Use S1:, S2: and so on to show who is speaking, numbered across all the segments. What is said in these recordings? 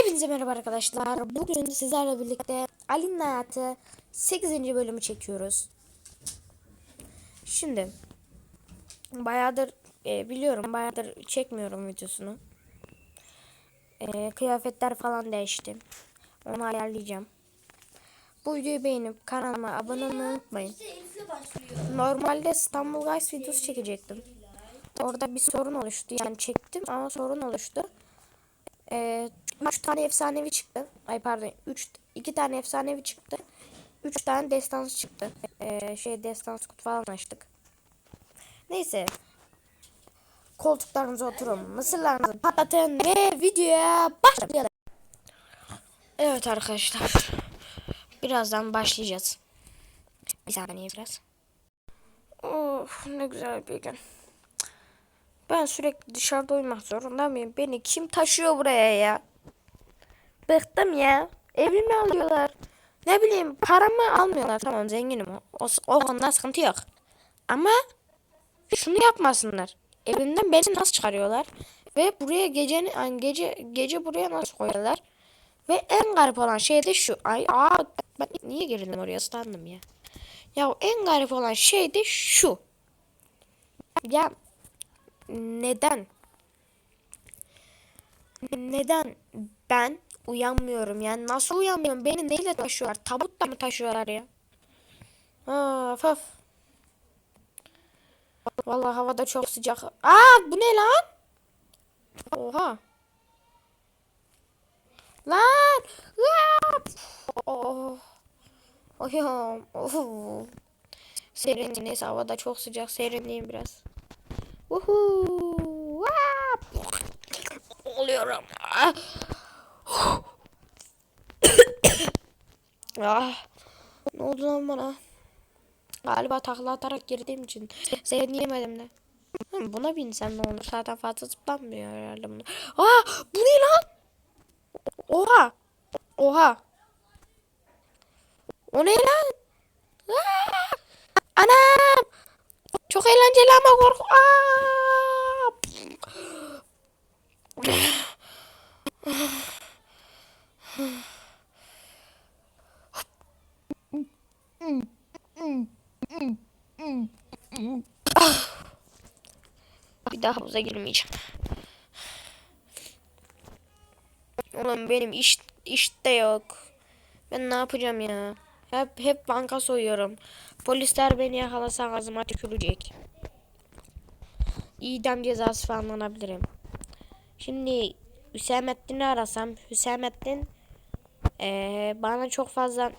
S1: Hepinize merhaba arkadaşlar. Bugün sizlerle birlikte Ali'nin hayatı 8. bölümü çekiyoruz. Şimdi bayağıdır e, biliyorum bayağıdır çekmiyorum videosunu. E, kıyafetler falan değişti. Onu ayarlayacağım. Bu videoyu beğenip kanalıma abone olmayı unutmayın. Normalde İstanbul Guys videosu çekecektim. Orada bir sorun oluştu. Yani çektim ama sorun oluştu. Ee, üç tane efsanevi çıktı. Ay pardon. Üç, iki tane efsanevi çıktı. Üç tane destans çıktı. Ee, şey destans kutu falan açtık. Neyse. Koltuklarınıza oturun. Mısırlarınızı patlatın ve videoya başlayalım. Evet arkadaşlar. Birazdan başlayacağız. Bir saniye biraz. Of ne güzel bir gün. Ben sürekli dışarıda uyumak zorunda mıyım? Beni kim taşıyor buraya ya? Bıktım ya. Evimi alıyorlar. Ne bileyim paramı almıyorlar. Tamam zenginim o. O, konuda sıkıntı yok. Ama şunu yapmasınlar. Evimden beni nasıl çıkarıyorlar? Ve buraya gece gece gece buraya nasıl koyuyorlar? Ve en garip olan şey de şu. Ay aa ben niye girildim oraya sandım ya. Ya en garip olan şey de şu. Ya neden? Neden ben uyanmıyorum? Yani nasıl uyanmıyorum? Beni neyle taşıyorlar? Tabutla mı taşıyorlar ya? Of of. Vallahi havada çok sıcak. Aa bu ne lan? Oha. Lan! Oh. Oh. Oh. Serin neyse havada çok sıcak serinleyeyim biraz. Uhu. Oluyorum. Ah. Ah. Ne oldu lan bana? Galiba takla atarak girdiğim için serinleyemedim de. Hı, Buna binsem ne olur? Zaten fazla zıplanmıyor herhalde bunu. Aa, bu ne lan? Oha. Oha. O ne lan? Aa! Anam. Çok eğlenceli ama korku. Aa! Bir daha havuza girmeyeceğim. Oğlum benim iş işte yok. Ben ne yapacağım ya? Hep hep banka soyuyorum. Polisler beni yakalasa ağzıma tükürecek. İdam cezası falan alabilirim. Şimdi Hüsamettin'i arasam Hüsamettin ee, bana çok fazla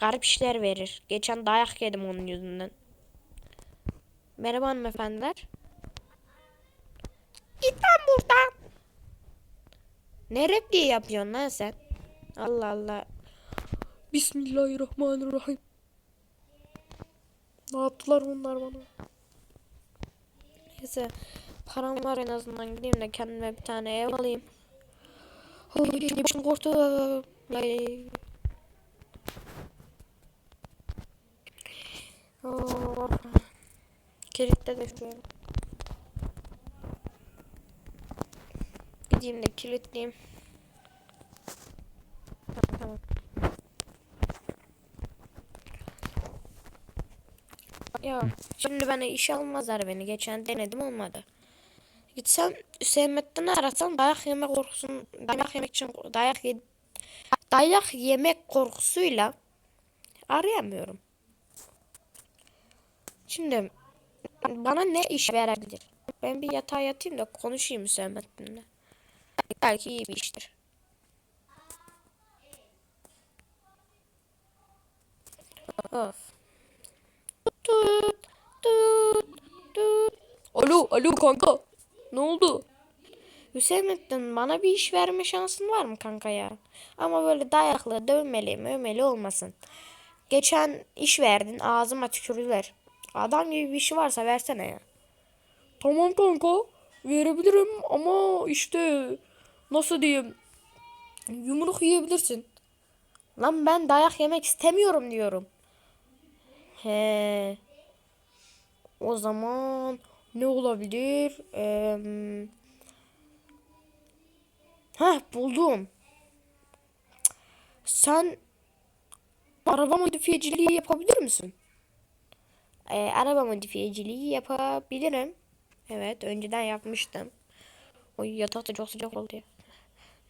S1: garip işler verir. Geçen dayak yedim onun yüzünden. Merhaba hanımefendiler. Git lan buradan. Ne repliği yapıyorsun lan sen? Allah Allah. Bismillahirrahmanirrahim. Ne yaptılar bunlar bana? Neyse. Param var en azından gideyim de kendime bir tane ev alayım. Oh, geçmişim korktum. Ay. Oh. Kilitle düşüyorum. Gideyim de kilitleyeyim. Tamam. Ya şimdi bana iş almazlar beni. Geçen denedim olmadı. Gitsem Hüseyin'den arasam dayak yeme korkusun dayak yemek için dayak ye, dayak yemek korkusuyla arayamıyorum. Şimdi bana ne iş verebilir? Ben bir yatağa yatayım da konuşayım Hüseyin'le. Belki iyi bir iştir. Of. Tut, tut, tut. Alo, alo kanka. Ne oldu? Hüseyin bana bir iş verme şansın var mı kanka ya? Ama böyle dayaklı, dövmeli, mövmeli olmasın. Geçen iş verdin, ağzıma tükürdüler. Adam gibi bir işi varsa versene ya. Tamam kanka, verebilirim ama işte nasıl diyeyim? Yumruk yiyebilirsin. Lan ben dayak yemek istemiyorum diyorum. He. O zaman ne olabilir? Ee, Heh buldum. sen araba modifiyeciliği yapabilir misin? Ee, araba modifiyeciliği yapabilirim. Evet önceden yapmıştım. Oy yatak da çok sıcak oldu ya.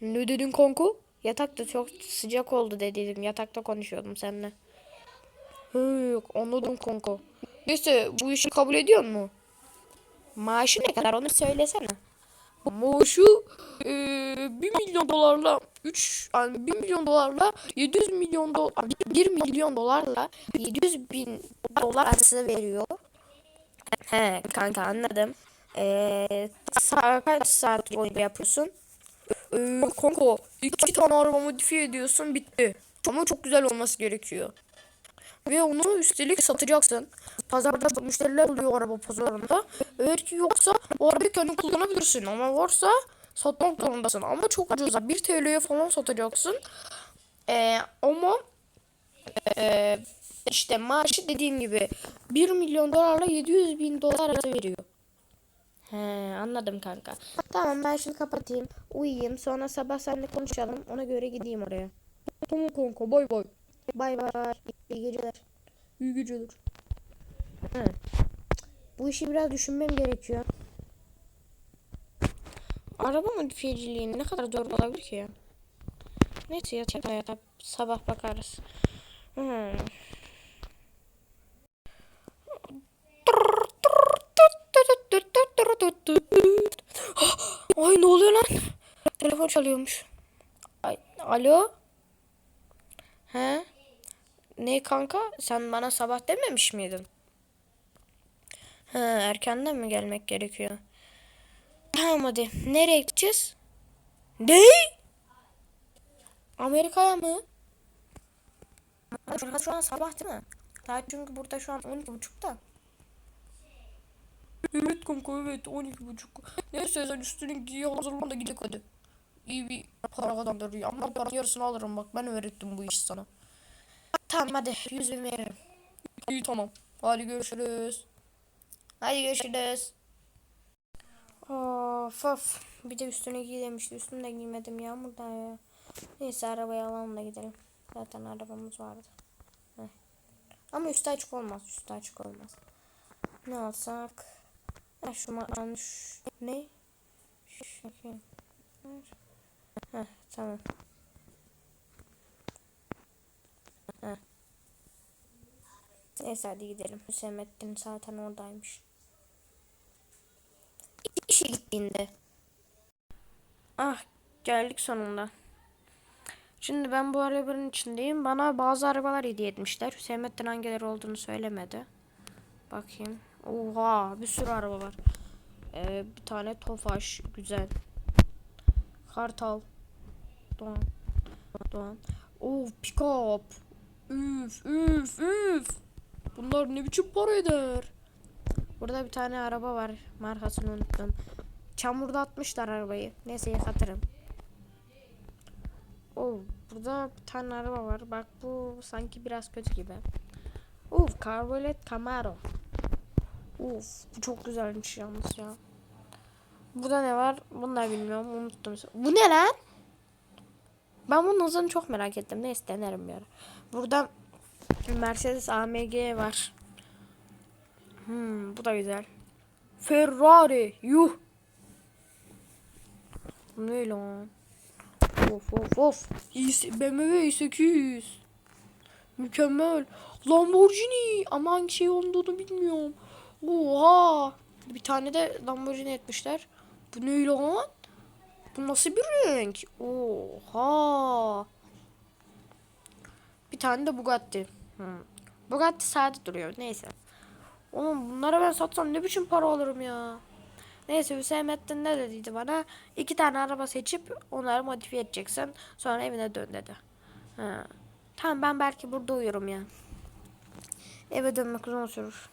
S1: Ne dedin konku? Yatak da çok sıcak oldu dedim. Yatakta konuşuyordum seninle. Hı, yok anladım konku. Neyse bu işi kabul ediyor mu? Maaşı ne kadar onu söylesene. Maaşı e, 1 milyon dolarla 3 yani 1 milyon dolarla 700 milyon dolar 1 milyon dolarla 700 bin dolar arası veriyor. He kanka anladım. Ee, kaç saat boyunca yapıyorsun? Ee, iki tane araba modifiye ediyorsun bitti. Ama çok güzel olması gerekiyor. Ve onu üstelik satacaksın. Pazarda müşteriler oluyor araba pazarında. Eğer ki yoksa o arabayı kendin kullanabilirsin. Ama varsa satmak zorundasın. Ama çok ucuza 1 TL'ye falan satacaksın. Ee, ama ee, işte maaşı dediğim gibi 1 milyon dolarla 700 bin dolar veriyor. He anladım kanka. Tamam ben şimdi kapatayım. Uyuyayım. Sonra sabah seninle konuşalım. Ona göre gideyim oraya. Tamam kanka bay bay. Bay bay. İyi geceler. İyi geceler. He. Bu işi biraz düşünmem gerekiyor. Araba modifiyeciliği ne kadar zor olabilir ki ya? Neyse yatak yatak sabah bakarız. Hmm. Ay ne oluyor lan? Telefon çalıyormuş. Ay, alo? He? Ne kanka? Sen bana sabah dememiş miydin? He, erkenden mi gelmek gerekiyor? Tamam hadi. Nereye gideceğiz? Ne? Amerika'ya mı? Şu an, sabah değil mi? Saat çünkü burada şu an 12.30'da. Evet kanka evet 12.30. Neyse sen üstünü giy hazırlan da gidelim hadi. İyi bir para kazandır ama paranın yarısını alırım bak ben öğrettim bu işi sana. Tamam hadi yüz bin veririm. İyi tamam. Hadi görüşürüz. Hadi görüşürüz. Of of. Bir de üstüne giy demişti. Üstünü de giymedim yağmurda ya. Neyse arabaya alalım da gidelim. Zaten arabamız vardı. Heh. Ama üstü açık olmaz. Üstü açık olmaz. Ne alsak? Ha şu şu ne? Şu Heh, tamam. Heh. Neyse hadi gidelim. Hüsemettin zaten oradaymış. İşe gittiğinde. Ah geldik sonunda. Şimdi ben bu arabanın içindeyim. Bana bazı arabalar hediye etmişler. Hüsemettin hangileri olduğunu söylemedi. Bakayım. Oha bir sürü araba var. Ee, bir tane Tofaş güzel. Kartal. Doğan. Doğan. Oh pick-up. Üf üf üf. Bunlar ne biçim para eder? Burada bir tane araba var. Markasını unuttum. Çamurda atmışlar arabayı. Neyse yıkatırım. Oh burada bir tane araba var. Bak bu sanki biraz kötü gibi. Uf Carbolet Camaro. Uf bu çok güzelmiş yalnız ya. Burada ne var? Bunlar bilmiyorum. Unuttum. Bu ne lan? Ben bunun hızını çok merak ettim. Neyse denerim bir ara. Burada Mercedes AMG var. Hmm, bu da güzel. Ferrari. Yuh. Ne lan? Of of of. BMW i8. Mükemmel. Lamborghini. Ama hangi şey olduğunu bilmiyorum. Oha. Bir tane de Lamborghini etmişler. Bu ne lan? Bu nasıl bir renk? Oha. Bir tane de Bugatti. Hmm. Bugatti sade duruyor. Neyse. Oğlum bunlara ben satsam ne biçim para alırım ya. Neyse Hüseyin ne dediydi bana? İki tane araba seçip onları modifiye edeceksin. Sonra evine dön dedi. Ha. Tamam ben belki burada uyurum ya. Eve dönmek uzun sürür.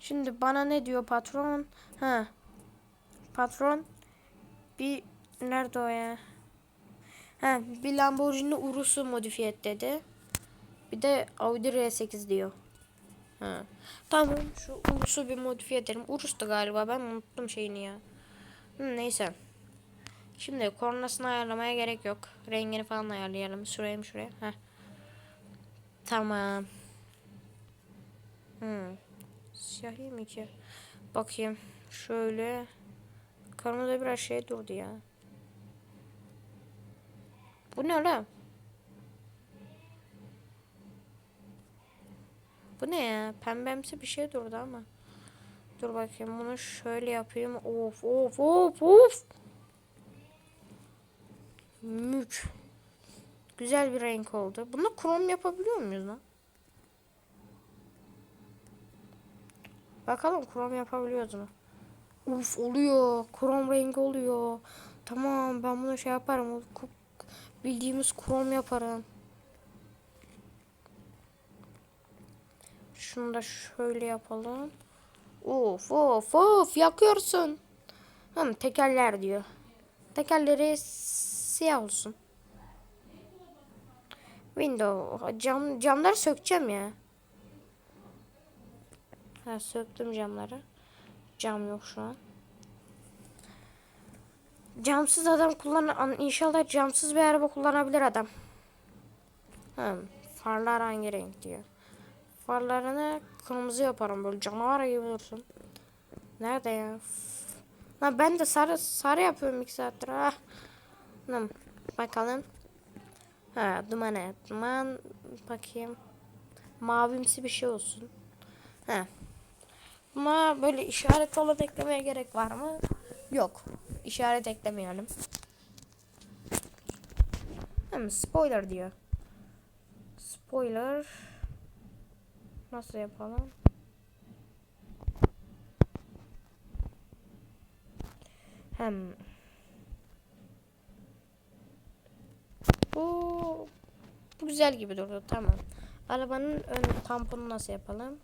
S1: Şimdi bana ne diyor patron? Ha. Patron bir nerede o ya? Ha, bir Lamborghini Urus'u modifiye et dedi. Bir de Audi R8 diyor. Ha. Tamam şu Urus'u bir modifiye edelim. Urus'tu galiba ben unuttum şeyini ya. Hı, neyse. Şimdi kornasını ayarlamaya gerek yok. Rengini falan ayarlayalım. Süreyim şuraya. Heh. Tamam. Hmm. Siyah değil ki? Bakayım. Şöyle. Kırmızı biraz şey durdu ya. Bu ne lan? Bu ne ya? Pembemsi bir şey durdu ama. Dur bakayım bunu şöyle yapayım. Of of of of. Mük. Güzel bir renk oldu. Bunu krom yapabiliyor muyuz lan? Bakalım krom yapabiliyoruz mu? Uf oluyor. Krom rengi oluyor. Tamam ben bunu şey yaparım. Bildiğimiz krom yaparım. Şunu da şöyle yapalım. Of of of yakıyorsun. Hem tekerler diyor. Tekerleri siyah olsun. Window cam camları sökeceğim ya. Ha söktüm camları. Cam yok şu an. Camsız adam kullan inşallah camsız bir araba kullanabilir adam. Hı, farlar hangi renk diyor. Farlarını kırmızı yaparım böyle canavar gibi dursun. Nerede ya? Lan ben de sarı sarı yapıyorum iki saattir. Ah. Lan bakalım. Ha duman et. Duman bakayım. Mavimsi bir şey olsun. Ha. Ama böyle işaret falan eklemeye gerek var mı? Yok. İşaret eklemeyelim. Hem spoiler diyor. Spoiler. Nasıl yapalım? Hem bu bu güzel gibi durdu. Tamam. Arabanın ön tamponu nasıl yapalım?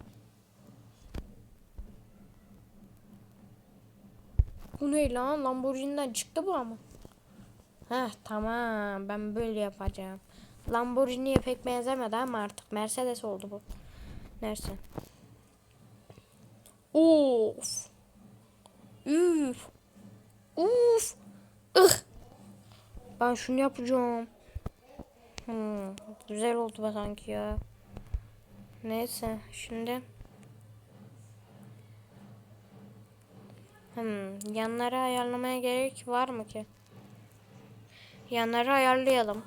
S1: Bu ne lan? Lamborghini'den çıktı bu ama. Heh tamam. Ben böyle yapacağım. Lamborghini'ye pek benzemedi ama artık Mercedes oldu bu. Neyse. Of. Üf. Uf. Ih. Ben şunu yapacağım. Hmm, güzel oldu be sanki ya. Neyse şimdi. Hmm, yanları ayarlamaya gerek var mı ki? Yanları ayarlayalım.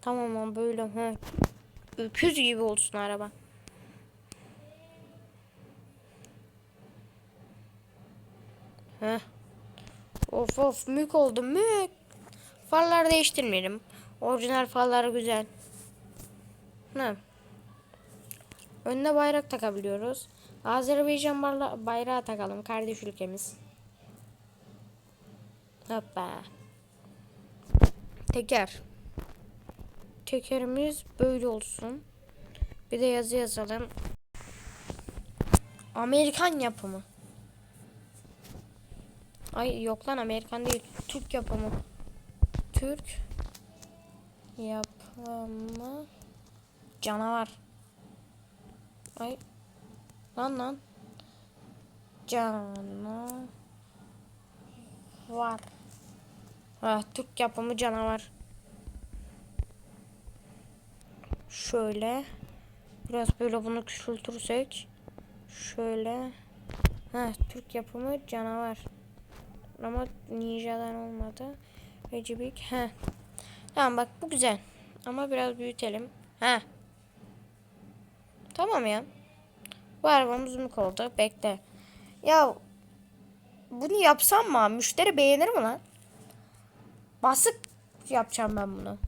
S1: Tamam ama böyle he. Öküz gibi olsun araba. Heh. Of of mük oldu mük. Farları değiştirmeyelim. Orijinal farları güzel. Ne? Önüne bayrak takabiliyoruz. Azerbaycan bayrağı takalım kardeş ülkemiz. Hoppa. Teker. Tekerimiz böyle olsun. Bir de yazı yazalım. Amerikan yapımı. Ay yok lan Amerikan değil. Türk yapımı. Türk yapımı canavar. Ay lan lan. Canavar. Ha, Türk yapımı canavar. Şöyle. Biraz böyle bunu küçültürsek. Şöyle. Ha, Türk yapımı canavar. Ama ninjadan olmadı. Recibik. Ha. Tamam bak bu güzel. Ama biraz büyütelim. Ha. Tamam ya. Bu arabamız mük oldu. Bekle. Ya bunu yapsam mı? Müşteri beğenir mi lan? Basık yapacağım ben bunu.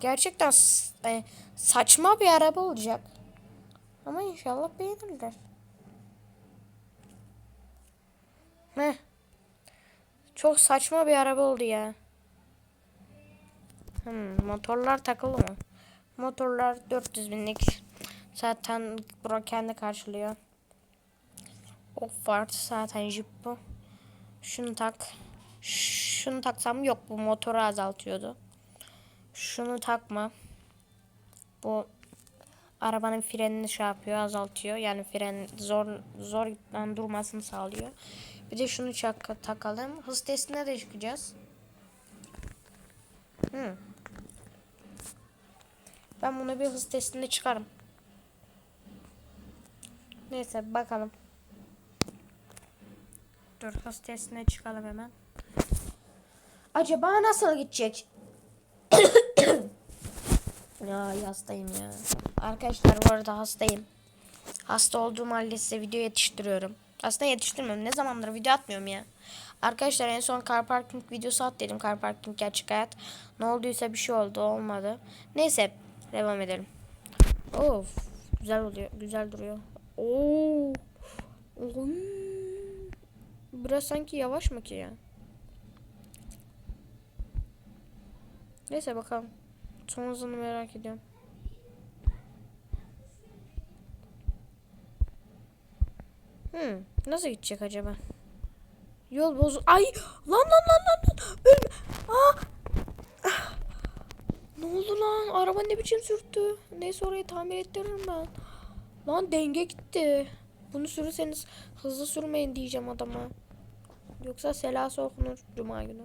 S1: Gerçekten e, saçma bir araba olacak. Ama inşallah beğenirler. Heh. Çok saçma bir araba oldu ya. Hmm, motorlar takılı mı? Motorlar 400 binlik. Zaten bura kendi karşılıyor. Of var zaten jip bu. Şunu tak. Şunu taksam yok bu motoru azaltıyordu. Şunu takma. Bu arabanın frenini şey yapıyor, azaltıyor. Yani fren zor zordan durmasını sağlıyor. Bir de şunu çak takalım. Hız testine de çıkacağız. Hı. Ben bunu bir hız testinde çıkarım. Neyse bakalım. Dur hız testine çıkalım hemen. Acaba nasıl gidecek? ya hastayım ya. Arkadaşlar bu arada hastayım. Hasta olduğum halde size video yetiştiriyorum. Aslında yetiştirmiyorum. Ne zamandır video atmıyorum ya. Arkadaşlar en son car parking videosu at dedim. Car parking gerçek hayat. Ne olduysa bir şey oldu. Olmadı. Neyse. Devam edelim. Of. Güzel oluyor. Güzel duruyor. Oo. Oy. Biraz sanki yavaş mı ki ya? Neyse bakalım. Son hızını merak ediyorum. Hmm, nasıl gidecek acaba? Yol bozu. Ay lan lan lan lan lan. Ölme. Aa. Ah. Ne oldu lan? Araba ne biçim sürttü? Neyse orayı tamir ettiririm ben. Lan denge gitti. Bunu sürürseniz hızlı sürmeyin diyeceğim adama. Yoksa selası okunur cuma günü.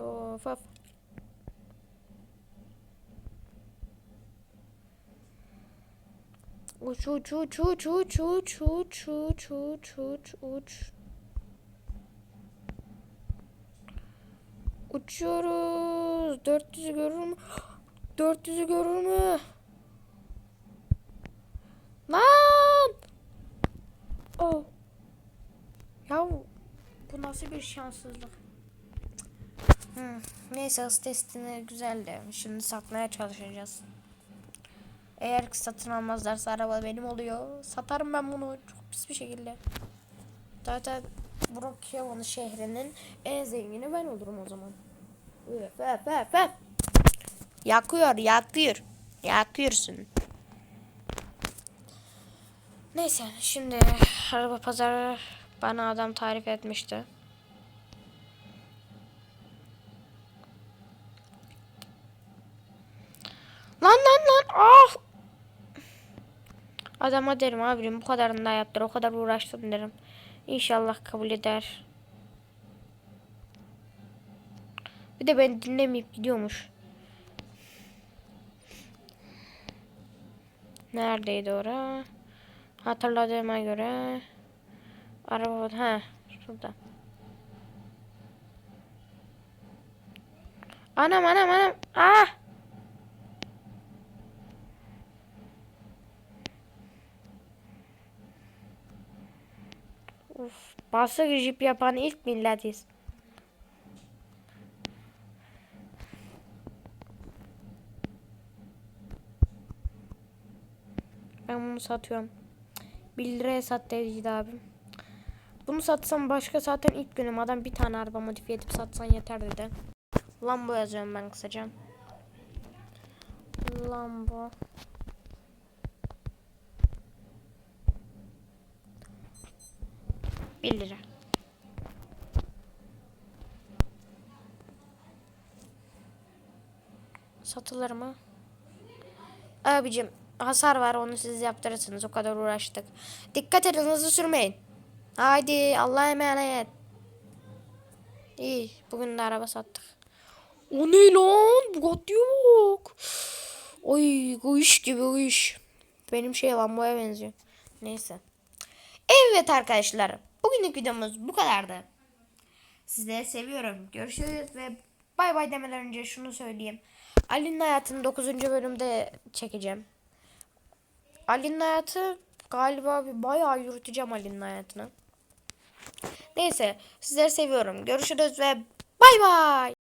S1: Of of. Uç uç uç uç uç uç uç uç uç uç uç. Uçuyoruz. 400'ü görür mü? 400'ü görür mü? Lan! Oh. Ya bu nasıl bir şanssızlık? Hmm, Neyse hız testini güzeldi. Şimdi satmaya çalışacağız. Eğer ki satın almazlarsa araba benim oluyor. Satarım ben bunu çok pis bir şekilde. Zaten Brookhaven şehrinin en zengini ben olurum o zaman. Öf öf öf öf. Yakıyor yakıyor. Yakıyorsun. Neyse şimdi araba pazarı bana adam tarif etmişti. Lan lan lan ah Adama derim abim bu kadarını da yaptır o kadar uğraştım derim. İnşallah kabul eder. Bir de beni dinlemeyip gidiyormuş. Neredeydi ora? Hatırladığıma göre araba ha şurada. Anam anam anam. Ah! Uf, basık jip yapan ilk milletiz. Ben bunu satıyorum. 1 liraya sat dediydi abim. Bunu satsam başka zaten ilk günüm adam bir tane araba modifiye edip satsan yeter dedi. Lambo yazıyorum ben kısaca. Lambo. Bir lira. Satılır mı? Abicim hasar var onu siz yaptırırsınız o kadar uğraştık. Dikkat edin hızlı sürmeyin. Haydi Allah'a emanet. İyi bugün de araba sattık. O ne lan? Bugatti yok. Oy kış gibi kış. Benim şey Lambo'ya benziyor. Neyse. Evet arkadaşlar. Bugünlük videomuz bu kadardı. Sizleri seviyorum. Görüşürüz ve bay bay demeden önce şunu söyleyeyim. Ali'nin hayatını 9. bölümde çekeceğim. Ali'nin hayatı galiba bir bayağı yürüteceğim Ali'nin hayatını. Neyse sizleri seviyorum. Görüşürüz ve bay bay.